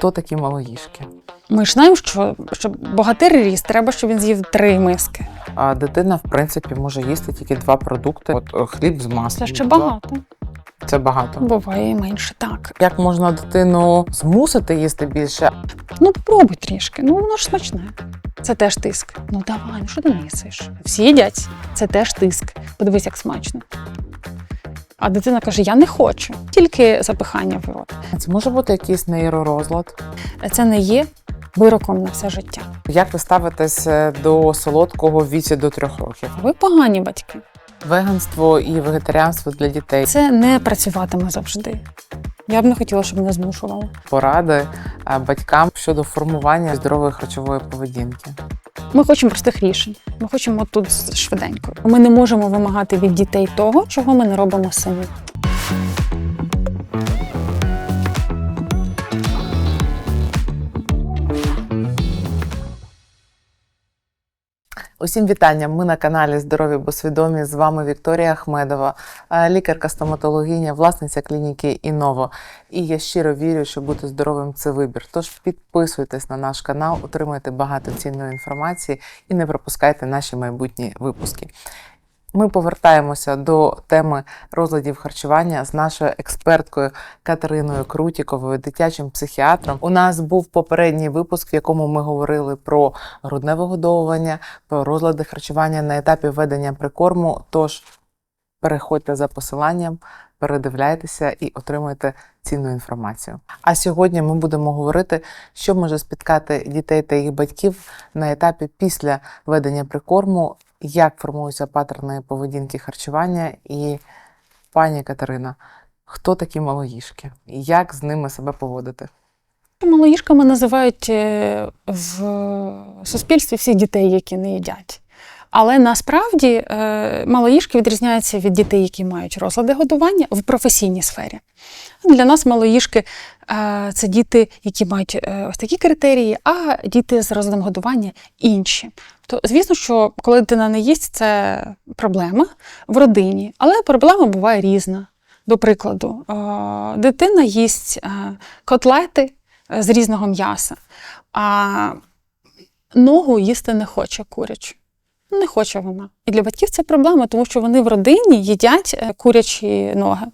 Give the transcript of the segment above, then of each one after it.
Хто такі малоїжки? Ми ж знаємо, що щоб богатир ріс, треба, щоб він з'їв три миски. А дитина, в принципі, може їсти тільки два продукти: от е, хліб з маслом. Це ще багато. Це багато. Буває і менше так. Як можна дитину змусити їсти більше? Ну, попробуй трішки. Ну воно ж смачне. Це теж тиск. Ну давай, ну що ти не їсиш? Всі їдять. Це теж тиск. Подивись, як смачно. А дитина каже: Я не хочу, тільки запихання в рот. Це може бути якийсь нейророзлад. Це не є вироком на все життя. Як ви ставитесь е, до солодкого в віці до трьох років? Ви погані батьки. Веганство і вегетаріанство для дітей. Це не працюватиме завжди. Я б не хотіла, щоб мене змушували. Поради е, батькам щодо формування здорової харчової поведінки. Ми хочемо простих рішень. Ми хочемо тут швиденько. Ми не можемо вимагати від дітей того, чого ми не робимо самі. Усім вітання. Ми на каналі Здорові бо свідомі. З вами Вікторія Ахмедова, е, лікарка-стоматологиня, власниця клініки Іново. І я щиро вірю, що бути здоровим це вибір. Тож підписуйтесь на наш канал, отримуйте багато цінної інформації і не пропускайте наші майбутні випуски. Ми повертаємося до теми розладів харчування з нашою експерткою Катериною Крутіковою, дитячим психіатром. У нас був попередній випуск, в якому ми говорили про грудне вигодовування, про розлади харчування на етапі введення прикорму. Тож переходьте за посиланням, передивляйтеся і отримуйте цінну інформацію. А сьогодні ми будемо говорити, що може спіткати дітей та їх батьків на етапі після введення прикорму, як формуються паттерни поведінки харчування. І пані Катерина, хто такі малоїжки? Як з ними себе поводити? Малоїжками називають е, в суспільстві всіх дітей, які не їдять. Але насправді е, малоїжки відрізняються від дітей, які мають розлади годування в професійній сфері. Для нас малоїжки е, це діти, які мають е, ось такі критерії, а діти з розладом годування інші. То звісно, що коли дитина не їсть, це проблема в родині, але проблема буває різна. До прикладу, дитина їсть котлети з різного м'яса, а ногу їсти не хоче курячу. Не хоче вона. І для батьків це проблема, тому що вони в родині їдять е, курячі ноги.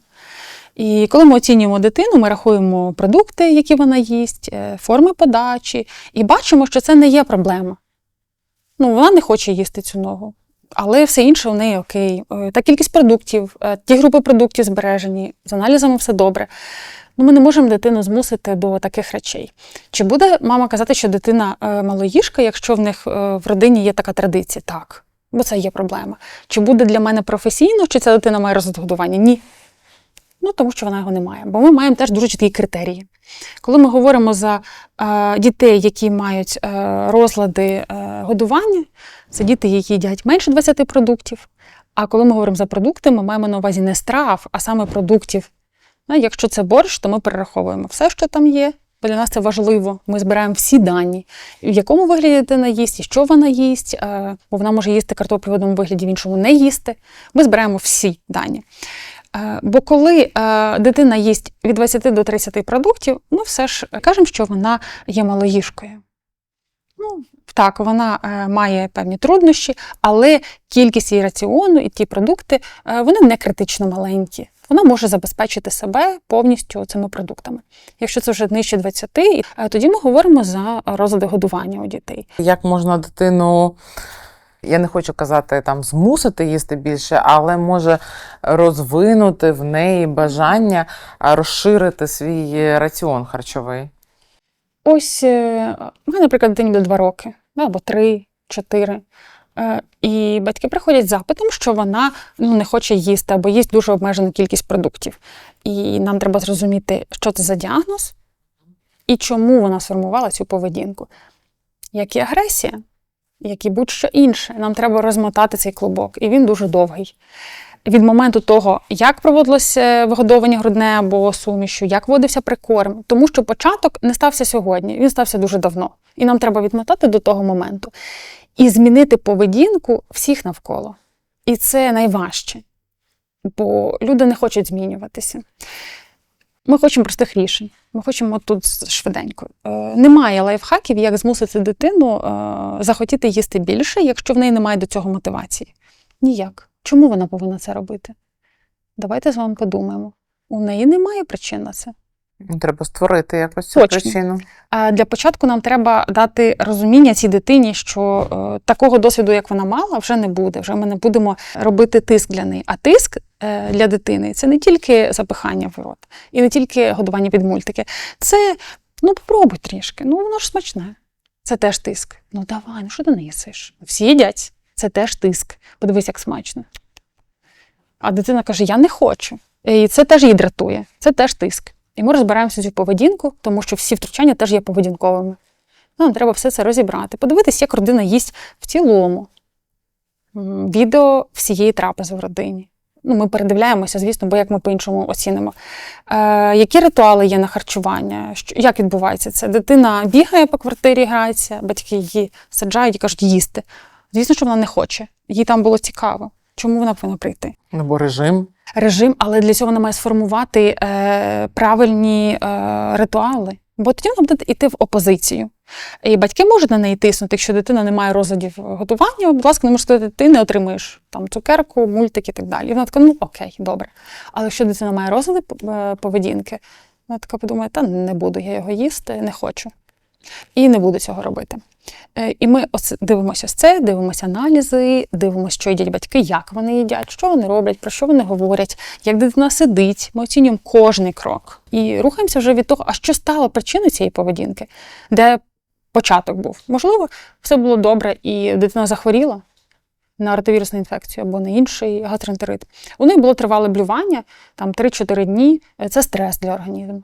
І коли ми оцінюємо дитину, ми рахуємо продукти, які вона їсть, е, форми подачі, і бачимо, що це не є проблема. Ну, вона не хоче їсти цю ногу. Але все інше у неї окей. Е, Та кількість продуктів, е, ті групи продуктів збережені, з аналізами все добре. Ну, ми не можемо дитину змусити до таких речей. Чи буде мама казати, що дитина е, малоїжка, якщо в них в родині є така традиція? Так, бо це є проблема. Чи буде для мене професійно, чи ця дитина має розгодування? Ні. Ну, тому що вона його не має. Бо ми маємо теж дуже чіткі критерії. Коли ми говоримо за е, дітей, які мають е, розлади е, годування, це діти, які їдять менше 20 продуктів. А коли ми говоримо за продукти, ми маємо на увазі не страв, а саме продуктів. Ну, Якщо це борщ, то ми перераховуємо все, що там є. Бо для нас це важливо. Ми збираємо всі дані, в якому вигляді дитина їсть, і що вона їсть, е, бо вона може їсти картоплю в одному вигляді, в іншому не їсти. Ми збираємо всі дані. Е, Бо коли е, дитина їсть від 20 до 30 продуктів, ми все ж кажемо, що вона є малоїжкою. Ну, так, вона е, має певні труднощі, але кількість її раціону і ті продукти вони не критично маленькі. Вона може забезпечити себе повністю цими продуктами. Якщо це вже нижче 20, е, тоді ми говоримо за розлади годування у дітей. Як можна дитину, я не хочу казати там змусити їсти більше, але може розвинути в неї бажання розширити свій раціон харчовий. Ось е, мене, наприклад, дитині до 2 роки, або 3, 4. Е, І батьки приходять з запитом, що вона ну, не хоче їсти або їсть дуже обмежену кількість продуктів. І нам треба зрозуміти, що це за діагноз і чому вона сформувала цю поведінку. Як і агресія, як і будь-що інше, нам треба розмотати цей клубок, і він дуже довгий. Від моменту того, як проводилося вигодовування грудне або сумішу, як водився прикорм, тому що початок не стався сьогодні, він стався дуже давно. І нам треба відмотати до того моменту і змінити поведінку всіх навколо. І це найважче, бо люди не хочуть змінюватися. Ми хочемо простих рішень. Ми хочемо тут швиденько. Е, немає лайфхаків, як змусити дитину е, захотіти їсти більше, якщо в неї немає до цього мотивації. Ніяк. Чому вона повинна це робити? Давайте з вами подумаємо. У неї немає причин на це. Треба створити якось цю Точно. причину. А для початку нам треба дати розуміння цій дитині, що е, такого досвіду, як вона мала, вже не буде. Вже ми не будемо робити тиск для неї. А тиск е, для дитини це не тільки запихання в рот, і не тільки годування під мультики. Це ну попробуй трішки. Ну воно ж смачне. Це теж тиск. Ну давай, ну що ти не їсиш? Всі їдять. Це теж тиск. Подивись, як смачно. А дитина каже: Я не хочу. І це теж її дратує, це теж тиск. І ми розбираємося цю поведінку, тому що всі втручання теж є поведінковими. Нам треба все це розібрати, подивитися, як родина їсть в цілому. Відео всієї трапези в родині. Ну, ми передивляємося, звісно, бо як ми по-іншому оцінимо. Е, які ритуали є на харчування? Що, як відбувається це? Дитина бігає по квартирі, грається, батьки її саджають і кажуть їсти. Звісно, що вона не хоче. Їй там було цікаво. Чому вона повинна прийти? Ну, бо режим. Режим, але для цього вона має сформувати е, правильні е, ритуали. Бо тоді вона буде йти в опозицію. І батьки можуть на неї тиснути, якщо дитина не має розладів готування, будь ласка, не можеш сказати, ти не отримуєш там цукерку, мультик і так далі. І вона така, ну окей, добре. Але якщо дитина має розлади е, поведінки, вона така подумає, та не буду я його їсти, не хочу. І не буду цього робити. Е, І ми дивимося це, дивимося аналізи, дивимося, що їдять батьки, як вони їдять, що вони роблять, про що вони говорять, як дитина сидить. Ми оцінюємо кожний крок і рухаємося вже від того, а що стало причиною цієї поведінки, де початок був. Можливо, все було добре, і дитина захворіла на ротовірусну інфекцію або на інший гастроентерит. У неї було тривале блювання, там 3-4 дні. Е, Це стрес для організму.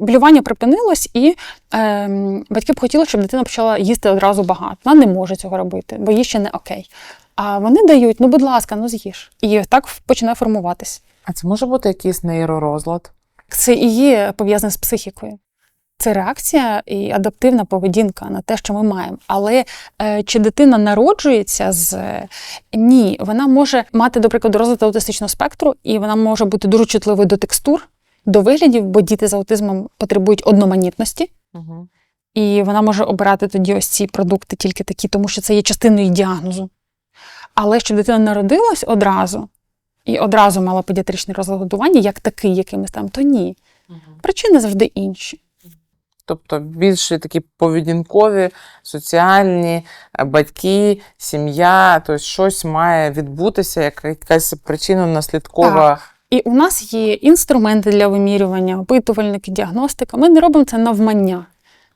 Блювання припинилось, і е, батьки б хотіли, щоб дитина почала їсти одразу багато. Вона не може цього робити, бо їй ще не окей. А вони дають, ну будь ласка, ну з'їж. І так починає формуватись. А це може бути якийсь нейророзлад? Це і є пов'язане з психікою. Це реакція і адаптивна поведінка на те, що ми маємо. Але е, чи дитина народжується з ні, вона може мати, до прикладу, розлад аутистичного спектру, і вона може бути дуже чутливою до текстур, до виглядів, бо діти з аутизмом потребують одноманітності. Угу. І вона може обирати тоді ось ці продукти тільки такі, тому що це є частиною діагнозу. Але щоб дитина народилась одразу і одразу мала педіатричний розлад годування, як такий, який ми ставимо, то ні. Причини завжди інші. Тобто більше такі поведінкові, соціальні, е, батьки, сім'я, тобто щось має відбутися, яка- якась причинно-наслідкова. І у нас є інструменти для вимірювання, опитувальники, діагностика. Ми не робимо це навмання.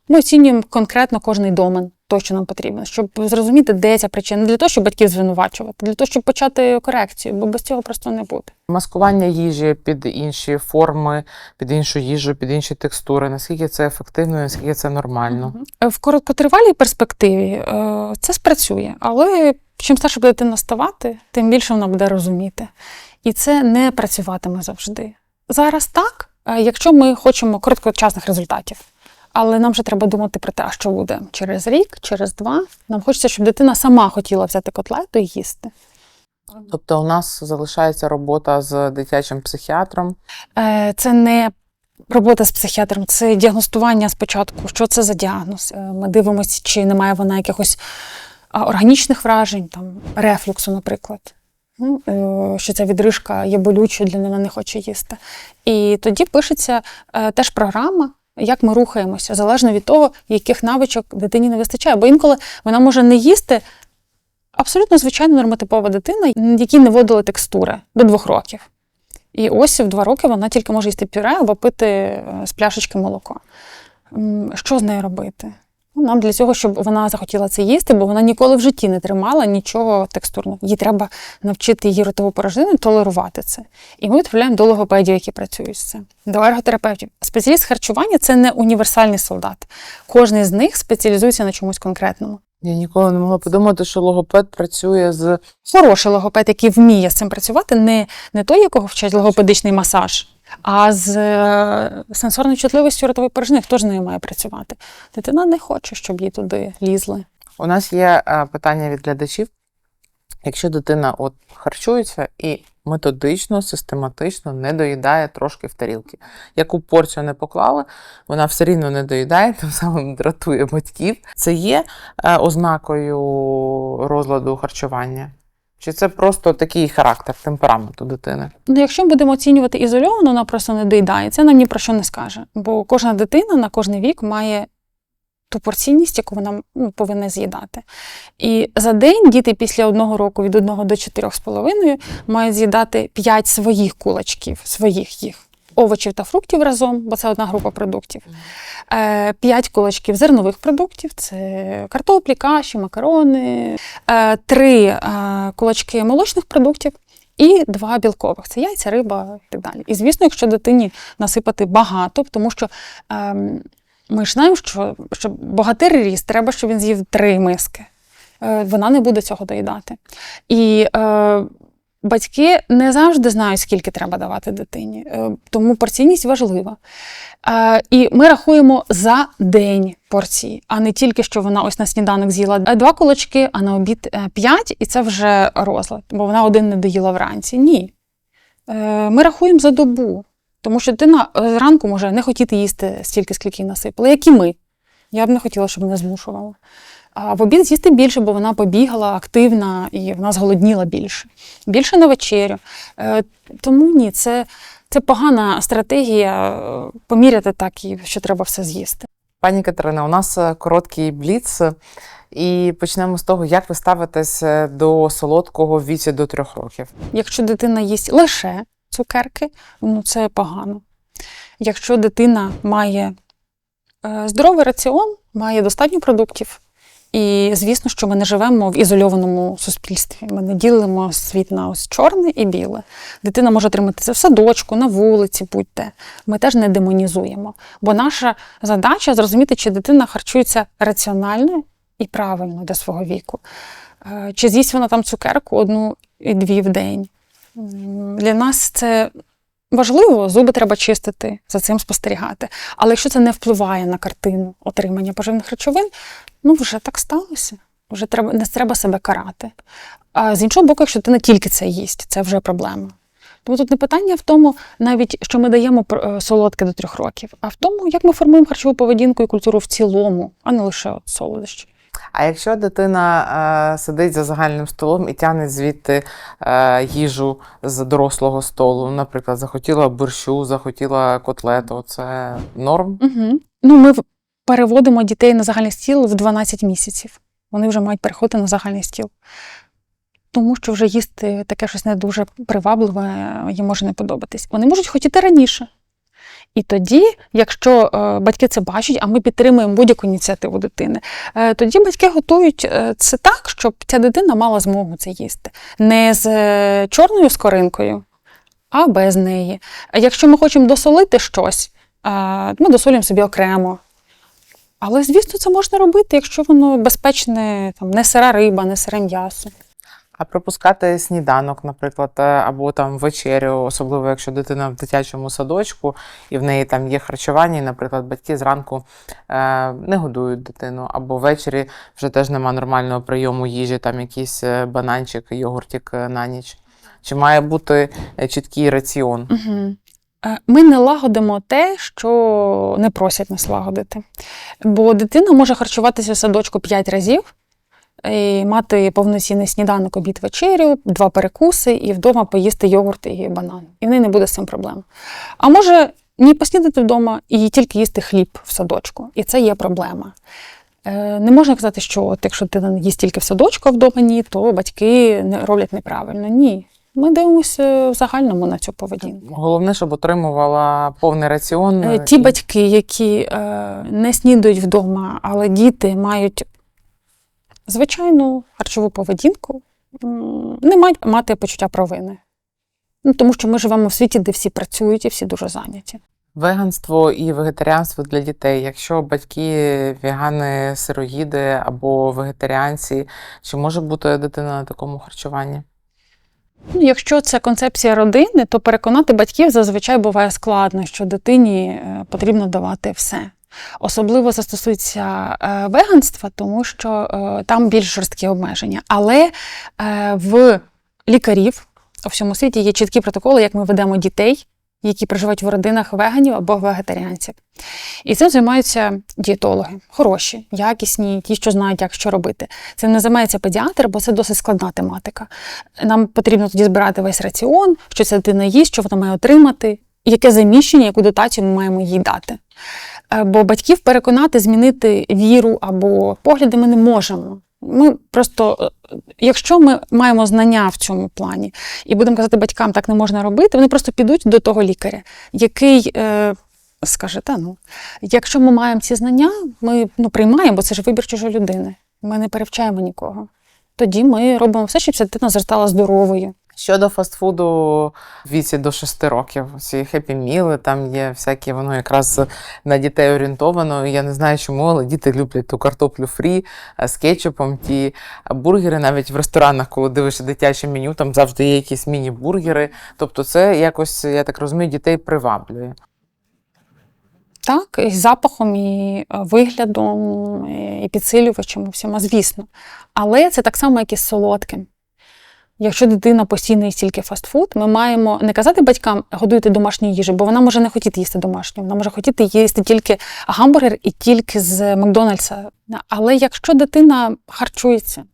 Ми оцінюємо конкретно кожний домен, то, що нам потрібно, щоб зрозуміти, де ця причина. Не для того, щоб батьків звинувачувати, для того, щоб почати корекцію, бо без цього просто не буде. Маскування їжі під інші форми, під іншу їжу, під інші текстури. Наскільки це ефективно, наскільки це нормально? В короткотривалій перспективі е, це спрацює, але чим старше буде дитина ставати, тим більше вона буде розуміти. І це не працюватиме завжди. Зараз так, е, якщо ми хочемо короткочасних результатів. Але нам вже треба думати про те, а що буде через рік, через два. Нам хочеться, щоб дитина сама хотіла взяти котлету і їсти. Тобто, у нас залишається робота з дитячим психіатром. Е, Це не робота з психіатром, це діагностування спочатку. Що це за діагноз? Е, Ми дивимося, чи немає вона якихось органічних вражень, там рефлюксу, наприклад. Ну, е, Що ця відрижка є болючою, для неї не хоче їсти. І тоді пишеться е, теж програма, як ми рухаємося, залежно від того, яких навичок дитині не вистачає. Бо інколи вона може не їсти абсолютно звичайна нормотипова дитина, якій не вводили текстури до двох років. І ось в два роки вона тільки може їсти пюре або пити е, з пляшечки молоко. Що з нею робити? Ну, Нам для цього, щоб вона захотіла це їсти, бо вона ніколи в житті не тримала нічого текстурного. Їй треба навчити її ротову порожнину толерувати це. І ми відправляємо до логопедів, які працюють з цим, до ерготерапевтів. Спеціаліст харчування це не універсальний солдат. Кожний з них спеціалізується на чомусь конкретному. Я ніколи не могла подумати, що логопед працює з Хороший логопед, який вміє з цим працювати, не, не той, якого вчать логопедичний масаж, а з е, сенсорною чутливістю ротової порожнини, хто ж з нею має працювати. Дитина не хоче, щоб їй туди лізли. У нас є е, питання від глядачів. Якщо дитина от харчується і методично, систематично не доїдає трошки в тарілки. Яку порцію не поклали, вона все рівно не доїдає, тим самим дратує батьків. Це є е, ознакою розладу харчування? Чи це просто такий характер, темпераменту дитини? Ну, якщо ми будемо оцінювати ізольовано, вона просто не доїдає. Це нам ні про що не скаже. Бо кожна дитина на кожний вік має ту порційність, яку вона ну, повинна з'їдати. І за день діти після одного року від одного до 4,5 мають з'їдати п'ять своїх кулачків, своїх їх. Овочів та фруктів разом, бо це одна група продуктів. 5 кулачків зернових продуктів це картоплі, каші, макарони, 3 кулачки молочних продуктів і два білкових це яйця, риба і так далі. І звісно, якщо дитині насипати багато, тому що ем, ми ж знаємо, що щоб богатир ріс, треба, щоб він з'їв три миски. Е, вона не буде цього доїдати. І е, батьки не завжди знають, скільки треба давати дитині, е, тому порційність важлива. Е, і ми рахуємо за день порції, а не тільки, що вона ось на сніданок з'їла два кулачки, а на обід е, п'ять, і це вже розлад, бо вона один не доїла вранці. Ні. Е, Ми рахуємо за добу. Тому що дитина е, зранку може не хотіти їсти стільки, скільки їй насипали, як і ми. Я б не хотіла, щоб мене змушувала. А в обід з'їсти більше, бо вона побігала активна і вона зголодніла більше. Більше на вечерю. Е, Тому ні, це, це погана стратегія е, поміряти так, і що треба все з'їсти. Пані Катерина, у нас е, короткий бліц, і почнемо з того, як ви ставитесь до солодкого в віці до трьох років. Якщо дитина їсть лише цукерки, ну це погано. Якщо дитина має здоровий раціон, має достатньо продуктів, і звісно, що ми не живемо в ізольованому суспільстві. Ми не ділимо світ на ось чорне і біле. Дитина може отримати це в садочку, на вулиці, будь-де. Ми теж не демонізуємо. Бо наша задача зрозуміти, чи дитина харчується раціонально і правильно до свого віку. Е, Чи з'їсть вона там цукерку одну і дві в день. Для нас це важливо, зуби треба чистити, за цим спостерігати. Але якщо це не впливає на картину отримання поживних речовин, ну вже так сталося. Вже треба, не треба себе карати. А з іншого боку, якщо дитина тільки це їсть, це вже проблема. Тому тут не питання в тому, навіть що ми даємо е, солодке до трьох років, а в тому, як ми формуємо харчову поведінку і культуру в цілому, а не лише от солодощі. А якщо дитина е, сидить за загальним столом і тягне звідти е, їжу з дорослого столу, наприклад, захотіла борщу, захотіла котлету, це норм? Угу. Ну, ми переводимо дітей на загальний стіл в 12 місяців. Вони вже мають переходити на загальний стіл. Тому що вже їсти таке щось не дуже привабливе, їм може не подобатись. Вони можуть хотіти раніше. І тоді, якщо е, батьки це бачать, а ми підтримуємо будь-яку ініціативу дитини, е, тоді батьки готують е, це так, щоб ця дитина мала змогу це їсти. Не з чорною скоринкою, а без неї. Якщо ми хочемо досолити щось, ми досолюємо собі окремо. Але, звісно, це можна робити, якщо воно безпечне, там, не сира риба, не сире м'ясо. А пропускати сніданок, наприклад, е, або там вечерю, особливо якщо дитина в дитячому садочку і в неї там є харчування, і, наприклад, батьки зранку е, не годують дитину, або ввечері вже теж нема нормального прийому їжі, там якийсь е, бананчик, йогуртик е, на ніч. Чи має бути чіткий раціон? Угу. Ми не лагодимо те, що не просять нас лагодити. Бо дитина може харчуватися в садочку 5 разів, і мати повноцінний сніданок, обід, вечерю, два перекуси, і вдома поїсти йогурт і банан. І в неї не буде з цим проблем. А може ні поснідати вдома і тільки їсти хліб в садочку. І це є проблема. Е, Не можна казати, що от, якщо дитина їсть тільки в садочку, а вдома ні, то батьки роблять неправильно. Ні. Ми дивимося в загальному на цю поведінку. Головне, щоб отримувала повний раціон. Е, е, Ті батьки, які е, не снідають вдома, але діти мають звичайну харчову поведінку, не мають мати почуття провини. Ну, тому що ми живемо в світі, де всі працюють і всі дуже зайняті. Веганство і вегетаріанство для дітей. Якщо батьки вегани, сироїди або вегетаріанці, чи може бути дитина на такому харчуванні? Ну, якщо це концепція родини, то переконати батьків зазвичай буває складно, що дитині е, потрібно давати все. Особливо це стосується е, веганства, тому що е, там більш жорсткі обмеження. Але в лікарів у всьому світі є чіткі протоколи, як ми ведемо дітей, які проживають в родинах веганів або вегетаріанців. І цим займаються дієтологи, хороші, якісні, ті, що знають, як що робити. Цим не займається педіатр, бо це досить складна тематика. Нам потрібно тоді збирати весь раціон, що ця дитина їсть, що вона має отримати, яке заміщення, яку дотацію ми маємо їй дати. Е, Бо батьків переконати, змінити віру або погляди ми не можемо. Ми просто, е, якщо ми маємо знання в цьому плані і будемо казати батькам, так не можна робити, вони просто підуть до того лікаря, який е, скаже, та ну, якщо ми маємо ці знання, ми ну, приймаємо, бо це ж вибір чужої людини. Ми не перевчаємо нікого. Тоді ми робимо все, щоб ця дитина зростала здоровою. Щодо фастфуду в віці до 6 років, ці хеппі міли, там є всякі, воно якраз на дітей орієнтовано. Я не знаю чому, але діти люблять ту картоплю фрі е, з кетчупом, ті бургери, навіть в ресторанах, коли дивишся дитяче меню, там завжди є якісь міні-бургери. Тобто, це якось, я так розумію, дітей приваблює. Так, і запахом, і е, виглядом, і підсилювачем, і звісно. Але це так само, як і з солодким. Якщо дитина постійно їсть тільки фастфуд, ми маємо не казати батькам годуйте домашню їжу, бо вона може не хотіти їсти домашню, вона може хотіти їсти тільки гамбургер і тільки з Макдональдса. Але якщо дитина харчується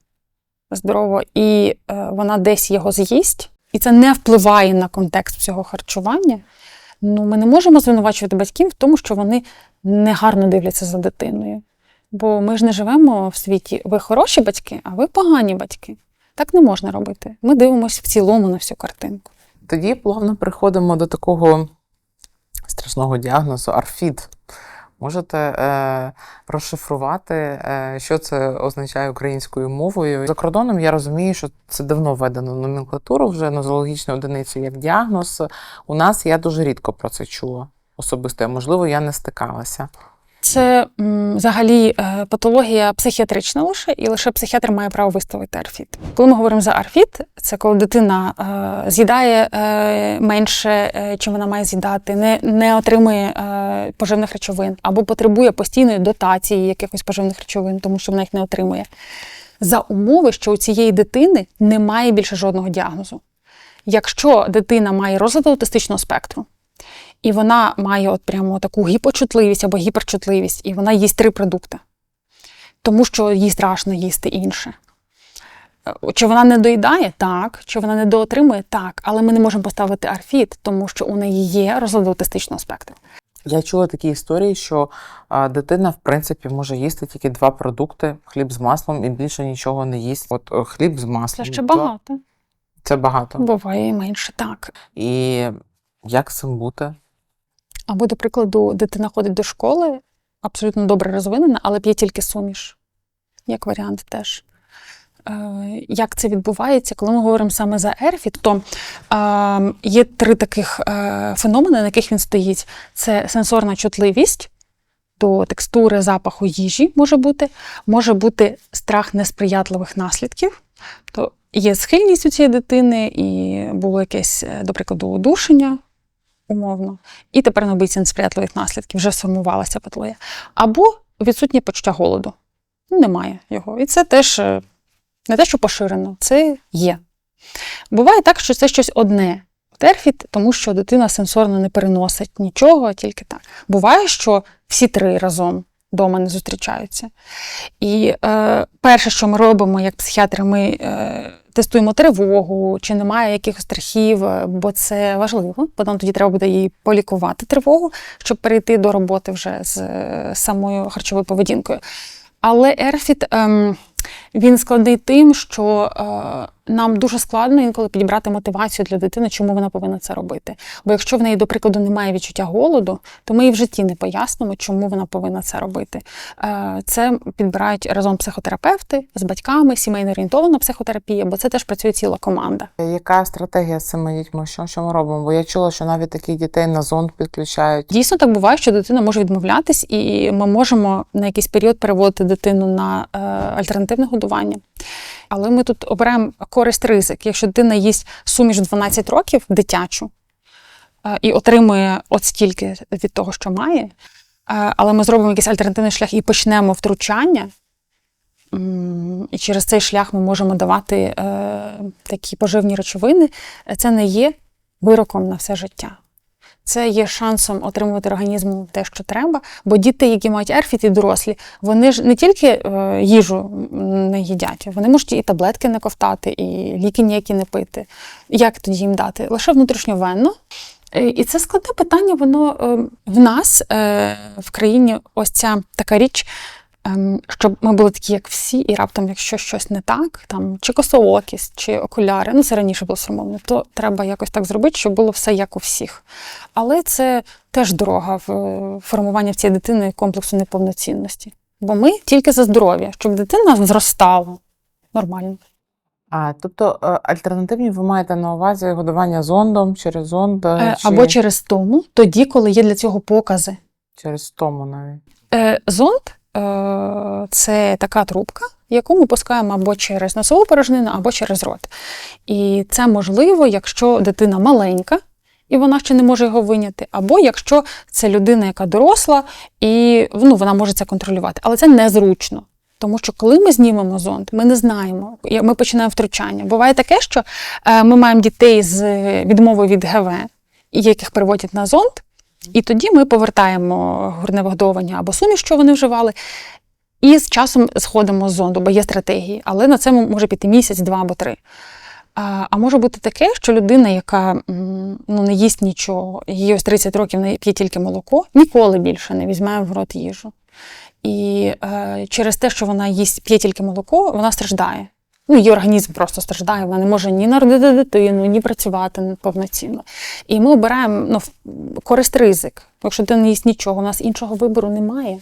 здорово і е, вона десь його з'їсть, і це не впливає на контекст цього харчування, ну ми не можемо звинувачувати батьків в тому, що вони негарно дивляться за дитиною. Бо ми ж не живемо в світі, ви хороші батьки, а ви погані батьки. Так не можна робити. Ми дивимося в цілому на всю картинку. Тоді плавно переходимо до такого страшного діагнозу арфід. Можете е, розшифрувати, е, що це означає українською мовою. За кордоном я розумію, що це давно введено в номенклатуру вже нозологічну одиницю як діагноз. У нас я дуже рідко про це чула особисто. Можливо, я не стикалася. Це взагалі е, патологія психіатрична лише, і лише психіатр має право виставити арфіт. Коли ми говоримо за арфіт, це коли дитина е, з'їдає е, менше, чим вона має з'їдати, не, не отримує поживних речовин або потребує постійної дотації якихось поживних речовин, тому що вона їх не отримує. За умови, що у цієї дитини немає більше жодного діагнозу. Якщо дитина має розлад аутистичного спектру, і вона має от прямо таку гіпочутливість або гіперчутливість, і вона їсть три продукти, тому що їй страшно їсти інше. Е, Чи вона не доїдає? Так. Чи вона не доотримує? Так. Але ми не можемо поставити арфіт, тому що у неї є розлад аутистичного спектру. Я чула такі історії, що а, дитина, в принципі, може їсти тільки два продукти: хліб з маслом і більше нічого не їсть. От е, хліб з маслом. Це ще багато. Це багато. Буває і менше, так. І як з цим бути? Або, до прикладу, дитина ходить до школи, абсолютно добре розвинена, але п'є тільки суміш. Як варіант теж. Е, Як це відбувається, коли ми говоримо саме за ерфіт, то е, є три таких е, феномени, на яких він стоїть: це сенсорна чутливість до текстури, запаху їжі може бути, може бути страх несприятливих наслідків. То є схильність у цієї дитини, і було якесь, е, до прикладу, удушення умовно, і тепер на обійці несприятливих наслідків вже сформувалася патологія. Або відсутнє почуття голоду. Немає його. І це теж е, не те, що поширено, це є. Буває так, що це щось одне. Терфіт, тому що дитина сенсорно не переносить нічого, тільки так. Буває, що всі три разом вдома не зустрічаються. І е, перше, що ми робимо як психіатри, ми е, тестуємо тривогу, чи немає якихось страхів, е, бо це важливо. Потім тоді треба буде її полікувати тривогу, щоб перейти до роботи вже з е, самою харчовою поведінкою. Але ерфіт ем, він складний тим, що е, нам дуже складно інколи підібрати мотивацію для дитини, чому вона повинна це робити. Бо якщо в неї, до прикладу, немає відчуття голоду, то ми їй в житті не пояснимо, чому вона повинна це робити. Е, це підбирають разом психотерапевти з батьками, сімейно орієнтована психотерапія, бо це теж працює ціла команда. Яка стратегія з цими дітьми? Що, що ми робимо? Бо я чула, що навіть таких дітей на зонд підключають. Дійсно так буває, що дитина може відмовлятись, і ми можемо на якийсь період переводити дитину на е, альтернативне годування. Але ми тут оберемо користь ризик. Якщо дитина їсть суміш 12 років дитячу е, і отримує от стільки від того, що має, е, але ми зробимо якийсь альтернативний шлях і почнемо втручання, і через цей шлях ми можемо давати е, такі поживні речовини, це не є вироком на все життя. Це є шансом отримувати організму те, що треба. Бо діти, які мають ерфіт і дорослі, вони ж не тільки е, їжу не їдять, вони можуть і таблетки не ковтати, і ліки ніякі не пити. Як тоді їм дати? Лише внутрішньовенно. Е, І це складне питання, воно е, в нас в країні ось ця така річ, щоб ми були такі, як всі, і раптом, якщо щось не так, там чи косоокість, чи окуляри, ну це раніше було сформовано, то треба якось так зробити, щоб було все як у всіх. Але це теж дорога в формування в цій дитини комплексу неповноцінності. Бо ми тільки за здоров'я, щоб дитина зростала нормально. А, тобто е, альтернативні ви маєте на увазі годування зондом через зонд е, Е, чи Або через тому, тоді, коли є для цього покази. через тому навіть. Зонд це така трубка, яку ми пускаємо або через носову порожнину, або через рот. І це можливо, якщо дитина маленька. І вона ще не може його виняти, або якщо це людина, яка доросла, і ну, вона може це контролювати. Але це незручно. Тому що коли ми знімемо зонд, ми не знаємо, ми починаємо втручання. Буває таке, що е, ми маємо дітей з відмовою від ГВ, яких переводять на зонд, і тоді ми повертаємо грудне вигодовування або суміш, що вони вживали, і з часом сходимо з зонду, бо є стратегії. Але на це може піти місяць, два або три. А, а може бути таке, що людина, яка ну, не їсть нічого, їй ось 30 років не п'є тільки молоко, ніколи більше не візьме в рот їжу. І е, через те, що вона їсть п'є тільки молоко, вона страждає. Ну, її організм просто страждає, вона не може ні народити дитину, ні працювати повноцінно. І ми обираємо ну, користь ризик. Якщо ти не їсть нічого, у нас іншого вибору немає.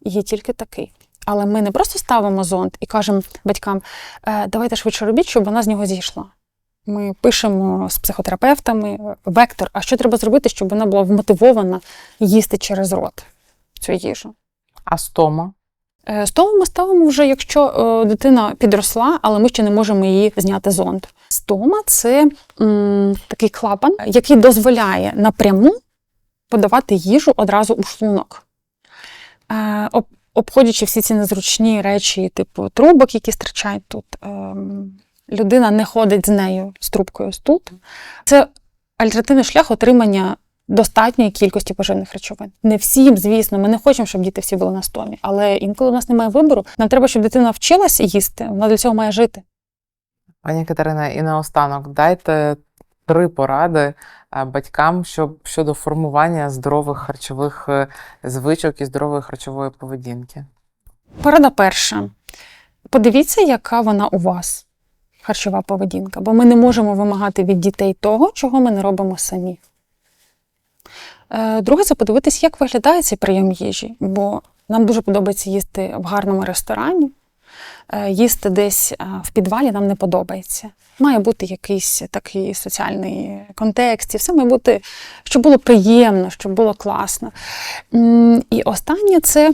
Є тільки такий. Але ми не просто ставимо зонд і кажемо батькам, «Е, давайте швидше робіть, щоб вона з нього зійшла. Ми пишемо з психотерапевтами е, вектор, а що треба зробити, щоб вона була вмотивована їсти через рот цю їжу. А стома? Е, ми ставимо вже, якщо е, дитина підросла, але ми ще не можемо її зняти зонд. Стома це м, такий клапан, який дозволяє напряму подавати їжу одразу у шлунок. Е, об- обходячи всі ці незручні речі, типу трубок, які стирчать тут, ем, людина не ходить з нею з трубкою тут. Це альтернативний шлях отримання достатньої кількості поживних речовин. Не всім, звісно, ми не хочемо, щоб діти всі були на стомі, але інколи у нас немає вибору. Нам треба, щоб дитина вчилася їсти, вона для цього має жити. Пані Катерина, і наостанок дайте три поради е, батькам щоб, щодо формування здорових харчових е, звичок і здорової харчової поведінки. Порада перша. Подивіться, яка вона у вас, харчова поведінка, бо ми не можемо вимагати від дітей того, чого ми не робимо самі. Е, Друге, це подивитись, як виглядає цей прийом їжі, бо нам дуже подобається їсти в гарному ресторані. Е, Їсти десь е, в підвалі нам не подобається. Має бути якийсь такий соціальний контекст, і все має бути, щоб було приємно, щоб було класно. І останнє це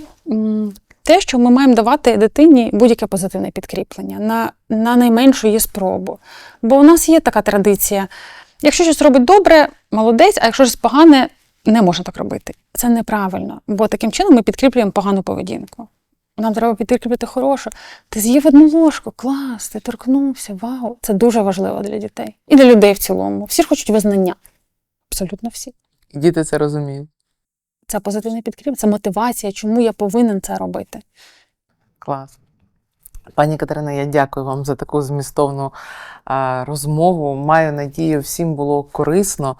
те, що ми маємо давати дитині будь-яке позитивне підкріплення на, на найменшу її спробу. Бо у нас є така традиція: якщо щось робить добре, молодець, а якщо щось погане, не можна так робити. Це неправильно, бо таким чином ми підкріплюємо погану поведінку. Нам треба підкріплювати хорошу. Ти з'їв одну ложку, клас, ти торкнувся, вау. Це дуже важливо для дітей. І для людей в цілому. Всі ж хочуть визнання. Абсолютно всі. І діти це розуміють. Це позитивне підкріплення, це мотивація, чому я повинен це робити. Клас. Пані Катерина, я дякую вам за таку змістовну розмову. Маю надію, всім було корисно.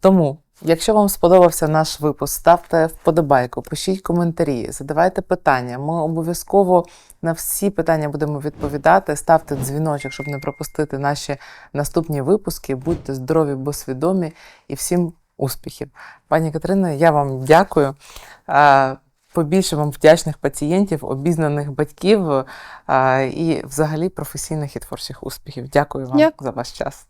Тому, якщо вам сподобався наш випуск, ставте вподобайку, пишіть коментарі, задавайте питання. Ми обов'язково на всі питання будемо відповідати. Ставте дзвіночок, щоб не пропустити наші наступні випуски. Будьте здорові, бо свідомі і всім успіхів. Пані Катерина, я вам дякую. Побільше вам вдячних пацієнтів, обізнаних батьків і взагалі професійних і творчих успіхів. Дякую вам Дякую. за ваш час.